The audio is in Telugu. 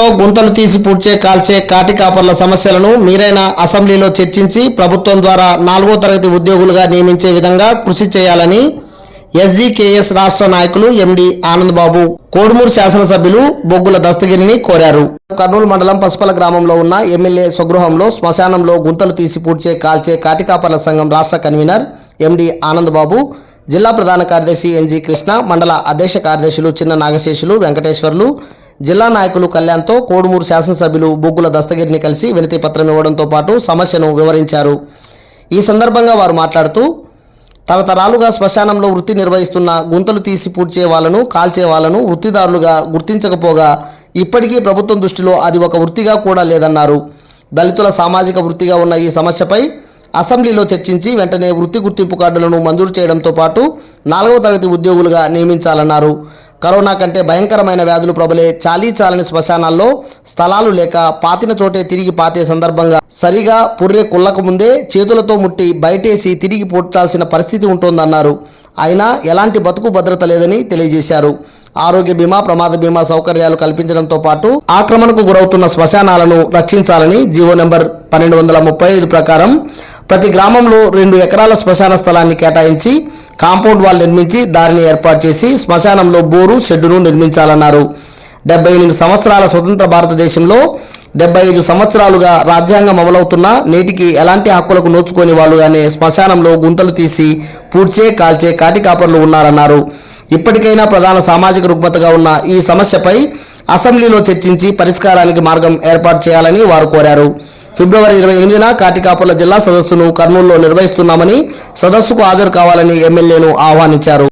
శ్మశానాల్లో గుంతలు తీసి పూడ్చే కాల్చే కాటి కాపర్ల సమస్యలను మీరైనా అసెంబ్లీలో చర్చించి ప్రభుత్వం ద్వారా నాలుగో తరగతి ఉద్యోగులుగా నియమించే విధంగా కృషి చేయాలని ఎస్జీకేఎస్ రాష్ట్ర నాయకులు ఎండి ఆనంద్ బాబు కోడుమూరు శాసనసభ్యులు బొగ్గుల దస్తగిరిని కోరారు. కర్నూలు మండలం పసుపల గ్రామంలో ఉన్న ఎమ్మెల్యే స్వగృహంలో శ్మశానంలో గుంతలు తీసి పూడ్చే కాల్చే కాటికాపర్ల సంఘం రాష్ట్ర కన్వీనర్ ఎండి ఆనంద్ బాబు జిల్లా ప్రధాన కార్యదర్శి ఎన్జి కృష్ణ మండల అధ్యక్ష కార్యదర్శులు చిన్న నాగశేషులు వెంకటేశ్వర్లు జిల్లా నాయకులు కళ్యాణ్తో కోడుమూరు శాసనసభ్యులు బొగ్గుల దస్తగిరిని కలిసి వినతి పత్రం ఇవ్వడంతో పాటు సమస్యను వివరించారు. ఈ సందర్భంగా వారు మాట్లాడుతూ తరతరాలుగా శ్మశానంలో వృత్తి నిర్వహిస్తున్న గుంతలు తీసి పూడ్చే వాళ్ళను కాల్చే వాళ్ళను వృత్తిదారులుగా గుర్తించకపోగా ఇప్పటికీ ప్రభుత్వం దృష్టిలో అది ఒక వృత్తిగా కూడా లేదన్నారు. దళితుల సామాజిక వృత్తిగా ఉన్న ఈ సమస్యపై అసెంబ్లీలో చర్చించి వెంటనే వృత్తి గుర్తింపు కార్డులను మంజూరు చేయడంతో పాటు నాలుగవ తరగతి ఉద్యోగులుగా నియమించాలన్నారు. కరోనా కంటే భయంకరమైన వ్యాధులు ప్రబలే చాలీ చాలని శ్మశానాల్లో స్థలాలు లేక పాతిన చోటే తిరిగి పాతే సందర్భంగా సరిగా పుర్రె కుళ్ళక ముందే చేతులతో ముట్టి బయటేసి తిరిగి పూడ్చాల్సిన పరిస్థితి ఉంటోందన్నారు. అయినా ఎలాంటి బతుకు భద్రత లేదని తెలియజేశారు. ఆరోగ్య బీమా ప్రమాద బీమా సౌకర్యాలు కల్పించడంతో పాటు ఆక్రమణకు గురవుతున్న శ్మశానాలను రక్షించాలని జీవో నెంబర్ పన్నెండు వందల ముప్పై ఐదు ప్రకారం ప్రతి గ్రామంలో రెండు ఎకరాల శ్మశాన స్థలాన్ని కేటాయించి కాంపౌండ్ వాల్ నిర్మించి దారిని ఏర్పాటు చేసి శ్మశానంలో బోరు షెడ్డును నిర్మించాలన్నారు. డెబ్బై ఎనిమిది సంవత్సరాల స్వతంత్ర భారతదేశంలో డెబ్బై ఐదు సంవత్సరాలుగా రాజ్యాంగం అమలవుతున్నా నేటికి ఎలాంటి హక్కులకు నోచుకోని అనే శ్మశానంలో గుంతలు తీసి పూడ్చే కాల్చే కాటి కాపర్లు ఉన్నారన్నారు. ఇప్పటికైనా ప్రధాన సామాజిక రుగ్మతగా ఉన్న ఈ సమస్యపై అసెంబ్లీలో చర్చించి పరిష్కారానికి మార్గం ఏర్పాటు చేయాలని వారు కోరారు. ఫిబ్రవరి ఇరవై ఎనిమిదిన కాటికాపుల జిల్లా సదస్సును కర్నూలులో నిర్వహిస్తున్నామని సదస్సుకు హాజరు కావాలని ఎమ్మెల్యేను ఆహ్వానించారు.